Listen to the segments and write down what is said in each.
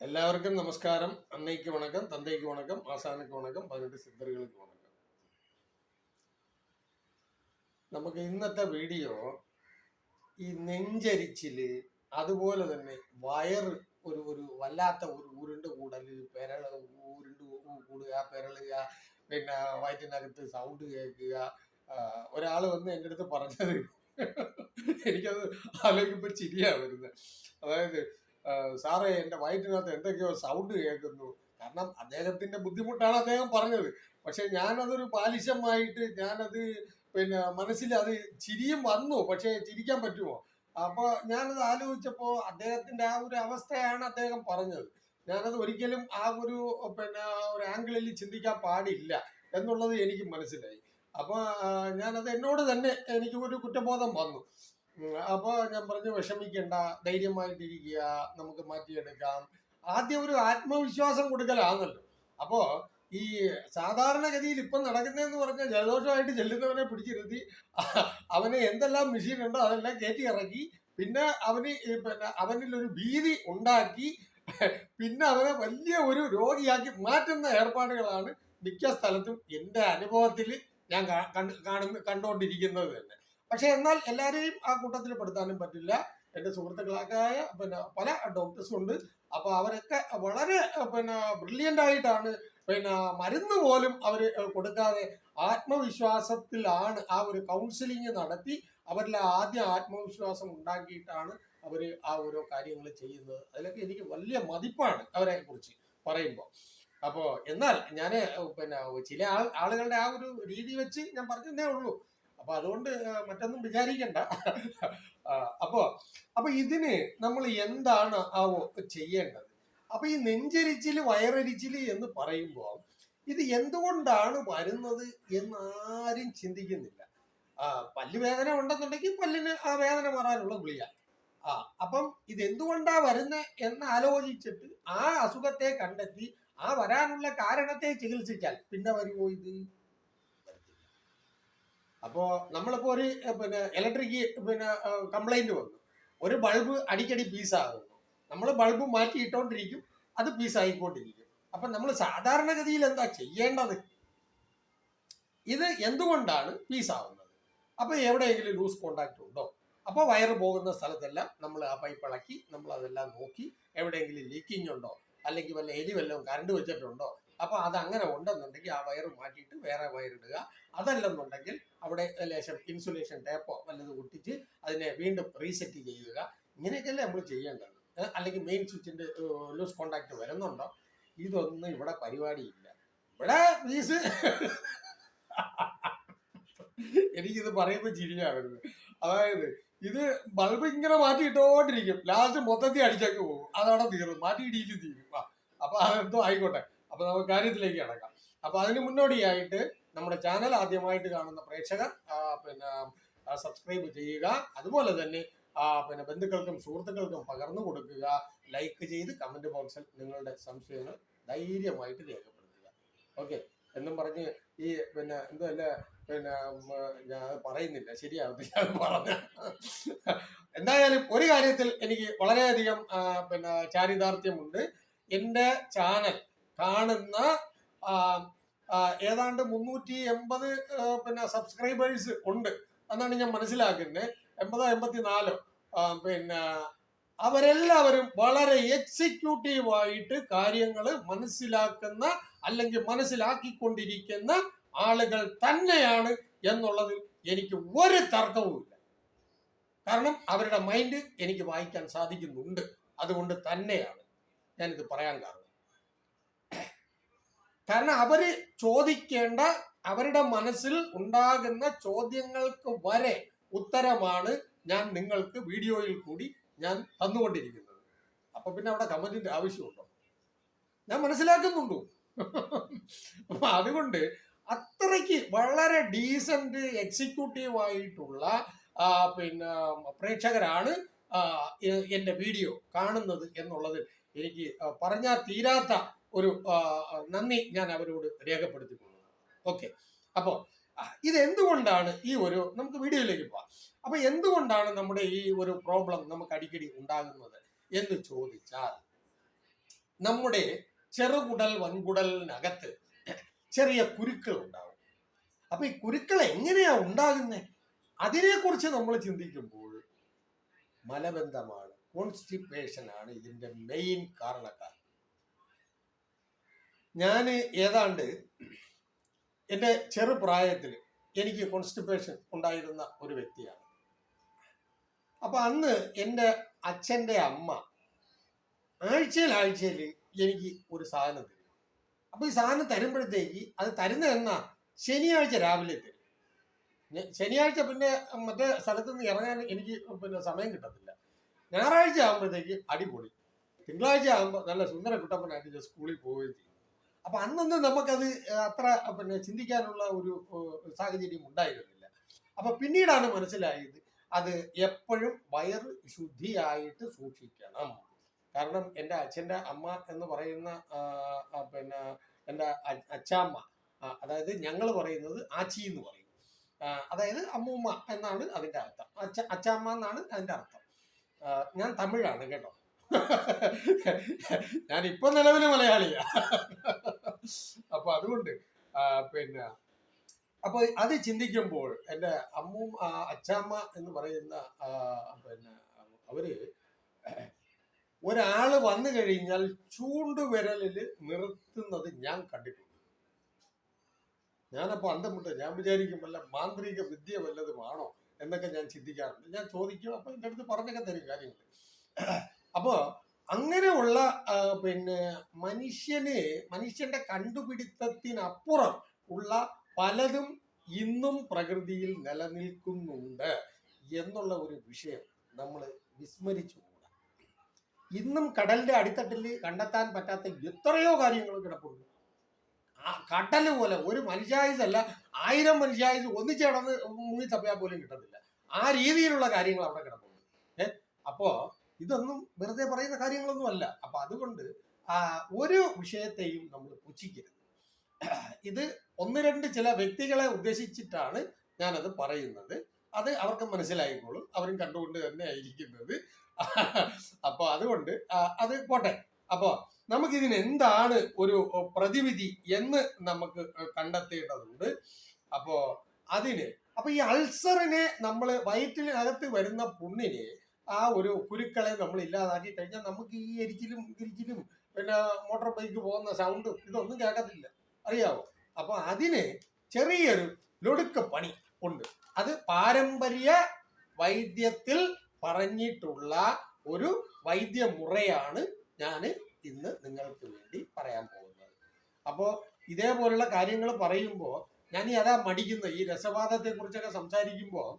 எல்லாருக்கும் நமஸ்காரம் அன்னைக்கு வணக்கம் தந்தைக்கு வணக்கம் ஆசானுக்கு வணக்கம் പതിനെട്ട് സിദ്ധറുകൾക്ക് വണക്കം നമുക്ക് ഇന്നത്തെ വീഡിയോ ഈ നെഞ്ചരിച്ചില് അതുപോലെ തന്നെ വയറ് ഒരു ഒരു വല്ലാത്ത ഒരു ഉരുണ്ട് കൂടല് പെരള് ഉരുണ്ട് കൂ- കൂടുക പെരളുക പിന്നെ വയറ്റിനകത്ത് സൗണ്ട് കേൾക്കുക ഒരാൾ വന്ന് എൻ്റെ അടുത്ത് പറഞ്ഞത് എനിക്കത് ആലോചിക്കുമ്പോൾ ചിരിയാ വരുന്നത് അതായത് ആ, സാറേ എന്റെ വയറ്റിനകത്ത് എന്തൊക്കെയോ സൗണ്ട് കേൾക്കുന്നു. കാരണം അദ്ദേഹത്തിന്റെ ബുദ്ധിമുട്ടാണ് അദ്ദേഹം പറഞ്ഞത്. പക്ഷെ ഞാനതൊരു പാലിശമായിട്ട് ഞാനത് പിന്നെ മനസ്സിൽ അത് ചിരിയും വന്നു. പക്ഷെ ചിരിക്കാൻ പറ്റുമോ? അപ്പൊ ഞാനത് ആലോചിച്ചപ്പോ അദ്ദേഹത്തിന്റെ ആ ഒരു അവസ്ഥയാണ് അദ്ദേഹം പറഞ്ഞത്. ഞാനത് ഒരിക്കലും ആ ഒരു പിന്നെ ഒരു ആംഗിളിൽ ചിന്തിക്കാൻ പാടില്ല എന്നുള്ളത് എനിക്ക് മനസ്സിലായി. അപ്പൊ ആ, ഞാനത് എന്നോട് തന്നെ എനിക്ക് ഒരു കുറ്റബോധം വന്നു. ഉം, അപ്പൊ ഞാൻ പറഞ്ഞു വിഷമിക്കണ്ട ധൈര്യമായിട്ടിരിക്കുക നമുക്ക് മാറ്റിയെടുക്കാം. ആദ്യം ഒരു ആത്മവിശ്വാസം കൊടുക്കലാണല്ലോ അപ്പോ ഈ സാധാരണഗതിയിൽ ഇപ്പം നടക്കുന്നതെന്ന് പറഞ്ഞാൽ ജലദോഷമായിട്ട് ചെല്ലുന്നവനെ പിടിച്ചിരുത്തി അവനെ എന്തെല്ലാം മെഷീൻ ഉണ്ടോ അതെല്ലാം കയറ്റി ഇറക്കി പിന്നെ അവന് പിന്നെ അവനിൽ ഒരു ഭീതി ഉണ്ടാക്കി പിന്നെ അവനെ വലിയ ഒരു രോഗിയാക്കി മാറ്റുന്ന ഏർപ്പാടുകളാണ് മിക്ക സ്ഥലത്തും എന്റെ അനുഭവത്തിൽ ഞാൻ കാണുന്ന കണ്ടുകൊണ്ടിരിക്കുന്നത് തന്നെ. പക്ഷെ എന്നാൽ എല്ലാവരെയും ആ കൂട്ടത്തിൽ പെടുത്താനും പറ്റില്ല. എന്റെ സുഹൃത്തുക്കളായ പിന്നെ പല ഡോക്ടേഴ്സും ഉണ്ട്. അപ്പൊ അവരൊക്കെ വളരെ പിന്നെ ബ്രില്യന്റ് ആയിട്ടാണ് പിന്നെ മരുന്ന് പോലും അവർ കൊടുക്കാതെ ആത്മവിശ്വാസത്തിലാണ് ആ ഒരു കൗൺസിലിംഗ് നടത്തി അവരിൽ ആദ്യം ആത്മവിശ്വാസം ഉണ്ടാക്കിയിട്ടാണ് അവർ ആ ഓരോ കാര്യങ്ങൾ ചെയ്യുന്നത്. അതിലൊക്കെ എനിക്ക് വലിയ മതിപ്പാണ് അവരെ കുറിച്ച് പറയുമ്പോൾ. അപ്പോൾ എന്നാൽ ഞാൻ പിന്നെ ചില ആൾ ആളുകളുടെ ആ ഒരു രീതി വെച്ച് ഞാൻ പറഞ്ഞതേ ഉള്ളൂ. അപ്പൊ അതുകൊണ്ട് മറ്റൊന്നും വിചാരിക്കണ്ട. അപ്പോ അപ്പൊ ഇതിന് നമ്മൾ എന്താണ് ആ ചെയ്യേണ്ടത്? അപ്പൊ ഈ നെഞ്ചരിച്ചിൽ വയറരിച്ചിൽ എന്ന് പറയുമ്പോൾ ഇത് എന്തുകൊണ്ടാണ് വരുന്നത് എന്ന് ആരും ചിന്തിക്കുന്നില്ല. ആ പല്ല് വേദന ഉണ്ടെന്നുണ്ടെങ്കിൽ പല്ലിന് ആ വേദന മാറാനുള്ള ഗുളിക. ആ അപ്പം ഇത് എന്തുകൊണ്ടാ വരുന്നത് എന്ന് ആലോചിച്ചിട്ട് ആ അസുഖത്തെ കണ്ടെത്തി ആ വരാനുള്ള കാരണത്തെ ചികിത്സിച്ചാൽ പിന്നെ വരുമോ ഇത്? അപ്പോ നമ്മളിപ്പോ ഒരു പിന്നെ ഇലക്ട്രിക് പിന്നെ കംപ്ലൈന്റ് വന്നു. ഒരു ബൾബ് അടിക്കടി പീസാകുന്നു നമ്മൾ ബൾബ് മാറ്റി ഇട്ടോണ്ടിരിക്കും അത് പീസായിക്കൊണ്ടിരിക്കും അപ്പൊ നമ്മൾ സാധാരണഗതിയിൽ എന്താ ചെയ്യേണ്ടത്? ഇത് എന്തുകൊണ്ടാണ് പീസാവുന്നത് അപ്പൊ എവിടെയെങ്കിലും ലൂസ് കോണ്ടാക്ട് ഉണ്ടോ? അപ്പോൾ വയറ് പോകുന്ന സ്ഥലത്തെല്ലാം നമ്മൾ ആ പൈപ്പ് ഇളക്കി നമ്മൾ അതെല്ലാം നോക്കി എവിടെയെങ്കിലും ലീക്കിംഗ് ഉണ്ടോ? അല്ലെങ്കിൽ വല്ല എലി വല്ലതും കറണ്ട് വെച്ചിട്ടുണ്ടോ? അപ്പൊ അത് അങ്ങനെ ഉണ്ടെന്നുണ്ടെങ്കിൽ ആ വയറ് മാറ്റിയിട്ട് വേറെ വയറിടുക. അതല്ലെന്നുണ്ടെങ്കിൽ അവിടെ ലേശം ഇൻസുലേഷൻ ടേപ്പോ വല്ലത് ഒട്ടിച്ച് അതിനെ വീണ്ടും റീസെറ്റ് ചെയ്യുക. ഇങ്ങനെയൊക്കെയല്ലേ നമ്മൾ ചെയ്യേണ്ടത്. അല്ലെങ്കിൽ മെയിൻ സ്വിച്ചിന്റെ ലൂസ് കോണ്ടാക്ട് വരുന്നുണ്ടോ? ഇതൊന്നും ഇവിടെ പരിപാടിയില്ല. ഇവിടെ ഫീസ് എനിക്കിത് പറയുമ്പോൾ ചിരിയാവരുത് അതായത് ഇത് ബൾബ് ഇങ്ങനെ മാറ്റിയിട്ടോണ്ടിരിക്കും. ലാസ്റ്റ് മൊത്തത്തിൽ അടിച്ചൊക്കെ പോകും. അതവിടെ തീർന്നു. മാറ്റിയിടിച്ച് തീരും. അപ്പൊ അതെന്തോ ആയിക്കോട്ടെ. അപ്പൊ നമുക്ക് കാര്യത്തിലേക്ക് കിടക്കാം. അപ്പൊ അതിന് മുന്നോടിയായിട്ട് നമ്മുടെ ചാനൽ ആദ്യമായിട്ട് കാണുന്ന പ്രേക്ഷകർ പിന്നെ സബ്സ്ക്രൈബ് ചെയ്യുക. അതുപോലെ തന്നെ പിന്നെ ബന്ധുക്കൾക്കും സുഹൃത്തുക്കൾക്കും പകർന്നു കൊടുക്കുക. ലൈക്ക് ചെയ്ത് കമന്റ് ബോക്സിൽ നിങ്ങളുടെ സംശയങ്ങൾ ധൈര്യമായിട്ട് രേഖപ്പെടുത്തുക. ഓക്കെ എന്നും പറഞ്ഞ് ഈ പിന്നെ എന്തല്ല പിന്നെ ഞാൻ പറയുന്നില്ല. ശരിയാവത്തി ഞാൻ പറഞ്ഞ. എന്തായാലും ഒരു കാര്യത്തിൽ എനിക്ക് വളരെയധികം പിന്നെ ചാരിതാർത്ഥ്യമുണ്ട്. എന്റെ ചാനൽ കാണുന്ന ഏതാണ്ട് മുന്നൂറ്റി എൺപത് പിന്നെ സബ്സ്ക്രൈബേഴ്സ് ഉണ്ട് എന്നാണ് ഞാൻ മനസ്സിലാക്കുന്നത്. എൺപതോ എൺപത്തിനാലോ പിന്നെ അവരെല്ലാവരും വളരെ എക്സിക്യൂട്ടീവായിട്ട് കാര്യങ്ങൾ മനസ്സിലാക്കുന്ന അല്ലെങ്കിൽ മനസ്സിലാക്കിക്കൊണ്ടിരിക്കുന്ന ആളുകൾ തന്നെയാണ് എന്നുള്ളതിൽ എനിക്ക് ഒരു തർക്കവുമില്ല കാരണം അവരുടെ മൈൻഡ് എനിക്ക് വായിക്കാൻ സാധിക്കുന്നുണ്ട്. അതുകൊണ്ട് തന്നെയാണ് ഞാനിത് പറയാൻ കാരണം. കാരണം അവർ ചോദിക്കേണ്ട അവരുടെ മനസ്സിൽ ഉണ്ടാകുന്ന ചോദ്യങ്ങൾക്ക് വരെ ഉത്തരമാണ് ഞാൻ നിങ്ങൾക്ക് വീഡിയോയിൽ കൂടി ഞാൻ തന്നുകൊണ്ടിരിക്കുന്നത്. അപ്പൊ പിന്നെ അവിടെ കമന്റിന്റെ ആവശ്യമുണ്ടോ? ഞാൻ മനസ്സിലാക്കുന്നുണ്ടോ? അപ്പൊ അതുകൊണ്ട് അത്രയ്ക്ക് വളരെ ഡീസന്റ് എക്സിക്യൂട്ടീവ് ആയിട്ടുള്ള പിന്നെ പ്രേക്ഷകരാണ് എന്റെ വീഡിയോ കാണുന്നത് എന്നുള്ളതിൽ. എനിക്ക് പറഞ്ഞാൽ തീരാത്ത ഒരു നന്ദി ഞാൻ അവരോട് രേഖപ്പെടുത്തിക്കൊള്ളുന്നത് ഓക്കെ. അപ്പോൾ ഇത് എന്തുകൊണ്ടാണ് ഈ ഒരു നമുക്ക് വീഡിയോയിലേക്ക് പോവാം. അപ്പൊ എന്തുകൊണ്ടാണ് നമ്മുടെ ഈ ഒരു പ്രോബ്ലം നമുക്ക് അടിക്കടി ഉണ്ടാകുന്നത് എന്ന് ചോദിച്ചാൽ നമ്മുടെ ചെറുകുടൽ വൻകുടലിനകത്ത് ചെറിയ കുരുക്കൾ ഉണ്ടാവും. അപ്പൊ ഈ കുരുക്കൾ എങ്ങനെയാ ഉണ്ടാകുന്നത് അതിനെക്കുറിച്ച് നമ്മൾ ചിന്തിക്കുമ്പോൾ മലബന്ധമാണ്. കോൺസ്റ്റിപ്പേഷൻ ആണ് ഇതിന്റെ മെയിൻ കാരണക്കാരൻ ഞാൻ ഏതാണ്ട് എന്റെ ചെറുപ്രായത്തിൽ എനിക്ക് കോൺസ്റ്റിപ്പേഷൻ ഉണ്ടായിരുന്ന ഒരു വ്യക്തിയാണ്. അപ്പൊ അന്ന് എന്റെ അച്ഛന്റെ അമ്മ ആഴ്ചയിൽ ആഴ്ചയിൽ എനിക്ക് ഒരു സാധനം തരും. അപ്പൊ ഈ സാധനം തരുമ്പോഴത്തേക്ക് അത് തരുന്ന ശനിയാഴ്ച രാവിലെ തരും. ശനിയാഴ്ച പിന്നെ മറ്റേ സ്ഥലത്തുനിന്ന് ഇറങ്ങാൻ എനിക്ക് പിന്നെ സമയം കിട്ടത്തില്ല. ഞായറാഴ്ച ആകുമ്പോഴത്തേക്ക് അടിപൊളി. തിങ്കളാഴ്ച ആകുമ്പോൾ നല്ല സുന്ദര കുട്ടപ്പനായിട്ട് ഞാൻ സ്കൂളിൽ പോവുകയും ചെയ്യും. അപ്പൊ അന്നൊന്നും നമുക്കത് അത്ര പിന്നെ ചിന്തിക്കാനുള്ള ഒരു സാഹചര്യം ഉണ്ടായിരുന്നില്ല. അപ്പൊ പിന്നീടാണ് മനസ്സിലായത് അത് എപ്പോഴും വയറ് ശുദ്ധിയായിട്ട് സൂക്ഷിക്കണം. കാരണം എന്റെ അച്ഛന്റെ അമ്മ എന്ന് പറയുന്ന പിന്നെ എന്റെ അച്ഛാമ്മ അതായത് ഞങ്ങൾ പറയുന്നത് ആച്ചി എന്ന് പറയും. അതായത് അമ്മൂമ്മ എന്നാണ് അതിന്റെ അർത്ഥം. അച്ഛ അച്ചാമ്മ എന്നാണ് അതിന്റെ അർത്ഥം. ഞാൻ തമിഴാണ് കേട്ടോ. ഞാൻ ഇപ്പൊ നിലവിൽ മലയാളിയാ. അപ്പൊ അതുകൊണ്ട് പിന്നെ അപ്പൊ അത് ചിന്തിക്കുമ്പോൾ എന്റെ അമ്മും അച്ചാമ്മ എന്ന് പറയുന്ന പിന്നെ അവർ ഒരാൾ വന്നു കഴിഞ്ഞാൽ ചൂണ്ടുവിരലിൽ നിർത്തുന്നത് ഞാൻ കണ്ടിട്ടുണ്ട്. ഞാനപ്പോ അന്തം ഞാൻ വിചാരിക്കും വല്ല മാന്ത്രിക വിദ്യ വല്ലതുമാണോ എന്നൊക്കെ ഞാൻ ചിന്തിക്കാറുണ്ട്. ഞാൻ ചോദിക്കും അപ്പൊ എന്റെ അടുത്ത് പറഞ്ഞൊക്കെ തരും കാര്യങ്ങൾ അപ്പോ അങ്ങനെയുള്ള പിന്നെ മനുഷ്യനെ മനുഷ്യന്റെ കണ്ടുപിടുത്തത്തിനപ്പുറം ഉള്ള പലതും ഇന്നും പ്രകൃതിയിൽ നിലനിൽക്കുന്നുണ്ട് എന്നുള്ള ഒരു വിഷയം നമ്മൾ വിസ്മരിച്ചുകൂടാ ഇന്നും കടലിന്റെ അടിത്തട്ടിൽ കണ്ടെത്താൻ പറ്റാത്ത എത്രയോ കാര്യങ്ങൾ കിടപ്പുണ്ട്. ആ കടൽ പോലെ ഒരു മനുഷ്യായുസ് അല്ല ആയിരം മനുഷ്യായുസ് ഒന്നിച്ച് മുങ്ങി തപ്പിയാൽ പോലും കിട്ടത്തില്ല. ആ രീതിയിലുള്ള കാര്യങ്ങൾ അവിടെ കിടക്കുന്നു ഏ? അപ്പോ ഇതൊന്നും വെറുതെ പറയുന്ന കാര്യങ്ങളൊന്നും അല്ല. അപ്പൊ അതുകൊണ്ട് ഒരു വിഷയത്തെയും നമ്മൾ പുച്ഛിക്കരുത്. ഇത് ഒന്ന് രണ്ട് ചില വ്യക്തികളെ ഉദ്ദേശിച്ചിട്ടാണ് ഞാനത് പറയുന്നത്. അത് അവർക്ക് മനസ്സിലായിക്കോളും. അവരും കണ്ടുകൊണ്ട് തന്നെ ആയിരിക്കുന്നത്. അപ്പൊ അതുകൊണ്ട് അത് പോട്ടെ. അപ്പോ നമുക്കിതിന് എന്താണ് ഒരു പ്രതിവിധി എന്ന് നമുക്ക് കണ്ടെത്തേണ്ടതുണ്ട്. അപ്പോ അതിന് അപ്പൊ ഈ അൾസറിനെ നമ്മൾ വയറ്റിനകത്ത് വരുന്ന പുണ്ണിനെ ആ ഒരു കുരുക്കളെ നമ്മൾ ഇല്ലാതാക്കി കഴിഞ്ഞാൽ നമുക്ക് ഈ എരിച്ചിലും ഇരിച്ചിലും പിന്നെ മോട്ടോർ ബൈക്ക് പോകുന്ന സൗണ്ടും ഇതൊന്നും കേൾക്കത്തില്ല. അറിയാവോ? അപ്പൊ അതിന് ചെറിയൊരു ലൊടുക്ക പണി ഉണ്ട്. അത് പാരമ്പര്യ വൈദ്യത്തിൽ പറഞ്ഞിട്ടുള്ള ഒരു വൈദ്യമുറയാണ് ഞാൻ ഇന്ന് നിങ്ങൾക്ക് വേണ്ടി പറയാൻ പോകുന്നത്. അപ്പോ ഇതേപോലുള്ള കാര്യങ്ങൾ പറയുമ്പോൾ ഞാൻ ഈ അതാ മടിക്കുന്ന ഈ രസവാദത്തെ കുറിച്ചൊക്കെ സംസാരിക്കുമ്പോൾ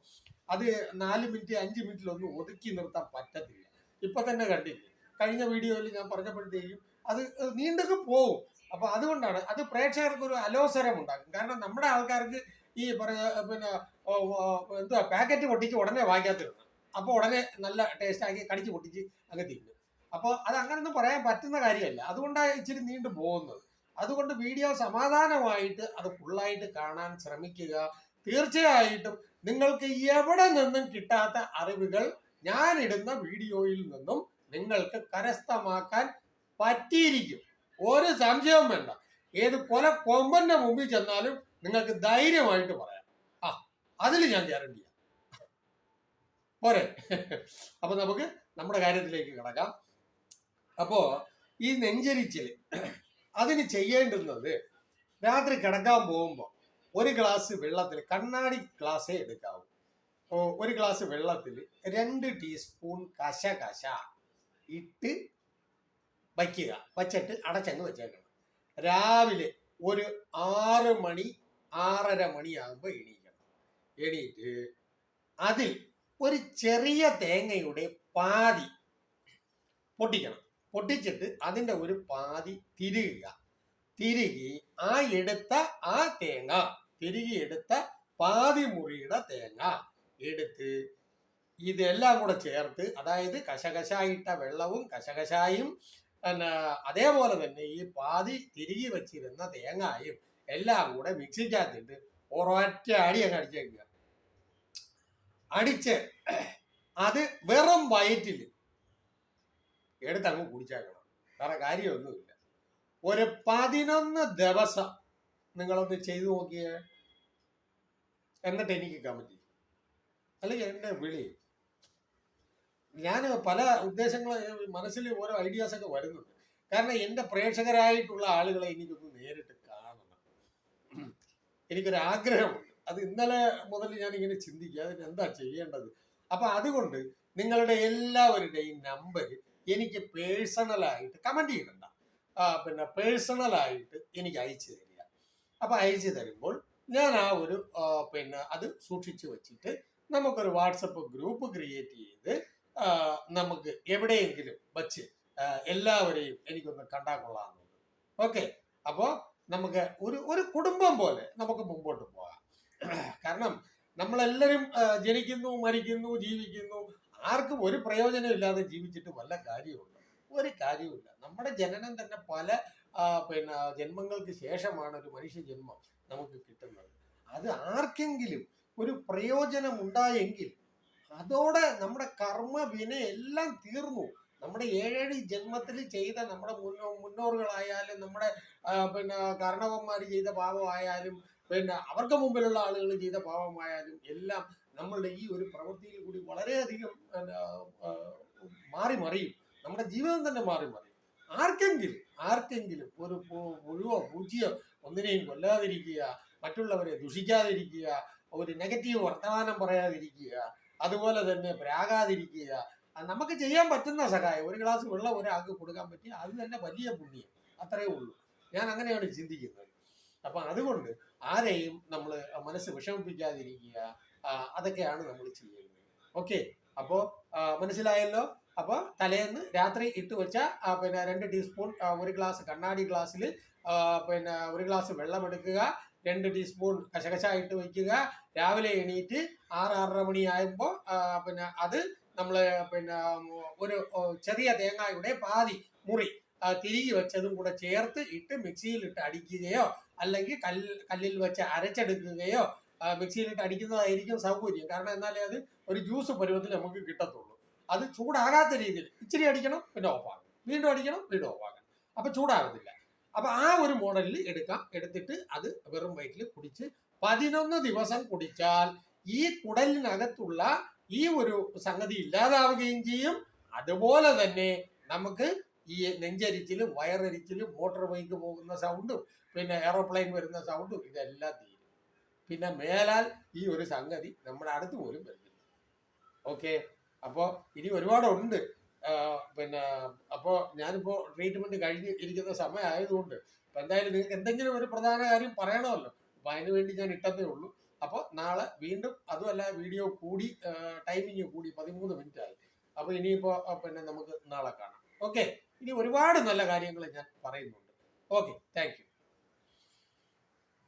അത് നാല് മിനിറ്റ് അഞ്ച് മിനിറ്റിലൊന്നും ഒതുക്കി നിർത്താൻ പറ്റത്തില്ല. ഇപ്പൊ തന്നെ കണ്ടില്ലേ? കഴിഞ്ഞ വീഡിയോയിൽ ഞാൻ പറഞ്ഞപ്പോഴത്തേക്കും അത് നീണ്ടൊക്കെ പോവും. അപ്പൊ അതുകൊണ്ടാണ് അത് പ്രേക്ഷകർക്ക് ഒരു അലോസരം ഉണ്ടാക്കും കാരണം നമ്മുടെ ആൾക്കാർക്ക് ഈ പറഞ്ഞ പിന്നെ എന്തുവാ പാക്കറ്റ് പൊട്ടിച്ച് ഉടനെ വായിക്കാത്തിരുന്നു അപ്പൊ ഉടനെ നല്ല ടേസ്റ്റ് ആക്കി കടിച്ച് പൊട്ടിച്ച് അങ്ങ് തിന്നും. അപ്പോൾ അത് അങ്ങനൊന്നും പറയാൻ പറ്റുന്ന കാര്യമല്ല. അതുകൊണ്ടാണ് ഇച്ചിരി നീണ്ടു പോകുന്നത്. അതുകൊണ്ട് വീഡിയോ സമാധാനമായിട്ട് അത് ഫുള്ളായിട്ട് കാണാൻ ശ്രമിക്കുക. തീർച്ചയായിട്ടും നിങ്ങൾക്ക് എവിടെ നിന്നും കിട്ടാത്ത അറിവുകൾ ഞാൻ ഇടുന്ന വീഡിയോയിൽ നിന്നും നിങ്ങൾക്ക് കരസ്ഥമാക്കാൻ പറ്റിയിരിക്കും. ഒരു സംശയവും വേണ്ട. ഏത് കൊല കൊമ്പന്റെ മുമ്പിൽ ചെന്നാലും നിങ്ങൾക്ക് ധൈര്യമായിട്ട് പറയാം. ആ അതിൽ ഞാൻ ഗ്യാരണ്ടിയാണ് പോരെ. അപ്പൊ നമുക്ക് നമ്മുടെ കാര്യത്തിലേക്ക് കിടക്കാം. അപ്പോ ഈ നെഞ്ചരിച്ചിൽ അതിന് ചെയ്യേണ്ടുന്നത് രാത്രി കിടക്കാൻ പോകുമ്പോൾ ഒരു ഗ്ലാസ് വെള്ളത്തിൽ കണ്ണാടി ഗ്ലാസ്സേ എടുക്കാവൂ. ഒരു ഗ്ലാസ് വെള്ളത്തിൽ രണ്ട് ടീസ്പൂൺ കശകശ ഇട്ട് വയ്ക്കുക. വച്ചിട്ട് അടച്ചങ്ങ് വെച്ചേക്കണം. രാവിലെ ഒരു ആറ് മണി ആറര മണിയാകുമ്പോൾ എണീക്കണം. എണീറ്റ് അതിൽ ഒരു ചെറിയ തേങ്ങയുടെ പാതി പൊട്ടിക്കണം. പൊട്ടിച്ചിട്ട് അതിന്റെ ഒരു പാതി തിരുകുക. തിരുകി ആ എടുത്ത ആ തേങ്ങ തിരുകി എടുത്ത പാതി മുറിയുടെ തേങ്ങ എടുത്ത് ഇതെല്ലാം കൂടെ ചേർത്ത് അതായത് കശകശായിട്ട വെള്ളവും കശകശായും പിന്നെ അതേപോലെ തന്നെ ഈ പാതി തിരികി വെച്ചിരുന്ന തേങ്ങായും എല്ലാം കൂടെ മിക്സിക്കകത്തിട്ട് ഒരൊറ്റ അടി അങ്ങ് അടിച്ചേക്കുക. അടിച്ച് അത് വെറും വയറ്റിൽ എടുത്ത് അങ്ങ് കുടിച്ചേക്കണം. വേറെ കാര്യമൊന്നുമില്ല. ഒരു പതിനൊന്ന് ദിവസം നിങ്ങളൊന്ന് ചെയ്തു നോക്കിയേ. എന്നിട്ട് എനിക്ക് ചെയ്യും അല്ലെങ്കിൽ എന്നെ വിളി. ഞാൻ പല ഉദ്ദേശങ്ങളും മനസ്സിൽ ഓരോ ഐഡിയാസ് ഒക്കെ വരുന്നുണ്ട്. കാരണം എന്റെ പ്രേക്ഷകരായിട്ടുള്ള ആളുകളെ എനിക്കൊന്ന് നേരിട്ട് കാണണം. എനിക്കൊരു ആഗ്രഹമുണ്ട്. അത് ഇന്നലെ മുതൽ ഞാൻ ഇങ്ങനെ ചിന്തിക്കുക. അതിന് എന്താ ചെയ്യേണ്ടത്? അപ്പൊ അതുകൊണ്ട് നിങ്ങളുടെ എല്ലാവരുടെയും നമ്പർ എനിക്ക് പേഴ്സണലായിട്ട് കമന്റ് ചെയ്യണ്ട. പിന്നെ പേഴ്സണലായിട്ട് എനിക്ക് അയച്ചു തരിക. അപ്പം അയച്ചു തരുമ്പോൾ ഞാൻ ആ ഒരു പിന്നെ അത് സൂക്ഷിച്ചു വെച്ചിട്ട് നമുക്കൊരു വാട്സപ്പ് ഗ്രൂപ്പ് ക്രിയേറ്റ് ചെയ്ത് നമുക്ക് എവിടെയെങ്കിലും വച്ച് എല്ലാവരെയും എനിക്കൊന്ന് കണ്ടാൽ കൊള്ളാമെന്നുണ്ട് ഓക്കെ അപ്പോൾ നമുക്ക് ഒരു ഒരു കുടുംബം പോലെ നമുക്ക് മുമ്പോട്ട് പോകാം. കാരണം നമ്മളെല്ലാവരും ജനിക്കുന്നു മരിക്കുന്നു ജീവിക്കുന്നു ആർക്കും ഒരു പ്രയോജനം ഇല്ലാതെ ജീവിച്ചിട്ട് വല്ല കാര്യമുണ്ട് ഒരു കാര്യമില്ല നമ്മുടെ ജനനം തന്നെ പല പിന്നെ ജന്മങ്ങൾക്ക് ശേഷമാണ് ഒരു മനുഷ്യ ജന്മം നമുക്ക് കിട്ടുന്നത്. അത് ആർക്കെങ്കിലും ഒരു പ്രയോജനം ഉണ്ടായെങ്കിൽ അതോടെ നമ്മുടെ കർമ്മ വിന എല്ലാം തീർന്നു. നമ്മുടെ ഏഴേഴ് ജന്മത്തിൽ ചെയ്ത നമ്മുടെ മുന്നോ മുന്നോറുകളായാലും നമ്മുടെ പിന്നെ കർണവന്മാർ ചെയ്ത പാപമായാലും പിന്നെ അവർക്ക് മുമ്പിലുള്ള ആളുകൾ ചെയ്ത പാപമായാലും എല്ലാം നമ്മളുടെ ഈ ഒരു പ്രവൃത്തിയിൽ കൂടി വളരെയധികം മാറി മറിയും. നമ്മുടെ ജീവിതം തന്നെ മാറി മറിയും. ആർക്കെങ്കിലും ആർക്കെങ്കിലും ഒരു മുഴുവോ പൂജ്യോ ഒന്നിനെയും കൊല്ലാതിരിക്കുക മറ്റുള്ളവരെ ദുഷിക്കാതിരിക്കുക ഒരു നെഗറ്റീവ് വർത്തമാനം പറയാതിരിക്കുക അതുപോലെ തന്നെ പ്രാകാതിരിക്കുക നമുക്ക് ചെയ്യാൻ പറ്റുന്ന സഹായം. ഒരു ഗ്ലാസ് വെള്ളം ഒരാൾക്ക് കൊടുക്കാൻ പറ്റി അത് തന്നെ വലിയ പുണ്യം. അത്രയേ ഉള്ളൂ. ഞാൻ അങ്ങനെയാണ് ചിന്തിക്കുന്നത്. അപ്പൊ അതുകൊണ്ട് ആരെയും നമ്മൾ മനസ്സ് വിഷമിപ്പിക്കാതിരിക്കുക അതൊക്കെയാണ് നമ്മൾ ചെയ്യേണ്ടത് ഓക്കെ അപ്പോ മനസ്സിലായല്ലോ? അപ്പൊ തലേന്ന് രാത്രി ഇട്ട് വെച്ച പിന്നെ രണ്ട് ടീസ്പൂൺ ഒരു ഗ്ലാസ് കണ്ണാടി ഗ്ലാസ്സിൽ പിന്നെ ഒരു ഗ്ലാസ് വെള്ളം എടുക്കുക രണ്ട് ടീസ്പൂൺ കശകശ ഇട്ട് വയ്ക്കുക രാവിലെ എണീറ്റ് ആറ് ആറര മണിയാകുമ്പോൾ പിന്നെ അത് നമ്മൾ പിന്നെ ഒരു ചെറിയ തേങ്ങയുടെ പാതി മുറി തിരികെ വെച്ചതും കൂടെ ചേർത്ത് ഇട്ട് മിക്സിയിലിട്ട് അടിക്കുകയോ അല്ലെങ്കിൽ കല്ലിൽ കല്ലിൽ വെച്ച് അരച്ചെടുക്കുകയോ മിക്സിയിലിട്ട് അടിക്കുന്നതായിരിക്കും സൗകര്യം. കാരണം എന്നാലേ അത് ഒരു ജ്യൂസ് പരുവത്തിൽ നമുക്ക് കിട്ടത്തുള്ളൂ. അത് ചൂടാകാത്ത രീതിയിൽ ഇച്ചിരി അടിക്കണം പിന്നെ ഓഫാകും വീണ്ടും അടിക്കണം വീണ്ടും ഓഫാകണം അപ്പൊ ചൂടാകത്തില്ല. അപ്പൊ ആ ഒരു മോഡലിൽ എടുക്കാം. എടുത്തിട്ട് അത് വെറും വയറ്റിൽ കുടിച്ച് പതിനൊന്ന് ദിവസം കുടിച്ചാൽ ഈ കുടലിനകത്തുള്ള ഈ ഒരു സംഗതി ഇല്ലാതാവുകയും ചെയ്യും. അതുപോലെ തന്നെ നമുക്ക് ഈ നെഞ്ചരിച്ചിലും വയറരിച്ചിലും മോട്ടോർ ബൈക്ക് പോകുന്ന സൗണ്ടും പിന്നെ എയറോപ്ലെയിൻ വരുന്ന സൗണ്ടും ഇതെല്ലാം പിന്നെ മേലാൽ ഈ ഒരു സംഗതി നമ്മുടെ അടുത്ത് പോലും വരുന്നില്ല. ഓക്കെ അപ്പോൾ ഇനി ഒരുപാടുണ്ട്. പിന്നെ അപ്പോൾ ഞാനിപ്പോൾ ട്രീറ്റ്മെന്റ് കഴിഞ്ഞ് ഇരിക്കുന്ന സമയമായതുകൊണ്ട് അപ്പം എന്തായാലും നിങ്ങൾക്ക് എന്തെങ്കിലും ഒരു പ്രധാന കാര്യം പറയണമല്ലോ. അപ്പം അതിന് വേണ്ടി ഞാൻ ഇട്ടതേ ഉള്ളൂ. അപ്പോൾ നാളെ വീണ്ടും അതുമല്ല വീഡിയോ കൂടി ടൈമിങ് കൂടി പതിമൂന്ന് മിനിറ്റ് ആയി. അപ്പോൾ ഇനിയിപ്പോൾ പിന്നെ നമുക്ക് നാളെ കാണാം. ഓക്കെ ഇനി ഒരുപാട് നല്ല കാര്യങ്ങൾ ഞാൻ പറയുന്നുണ്ട്. Okay thank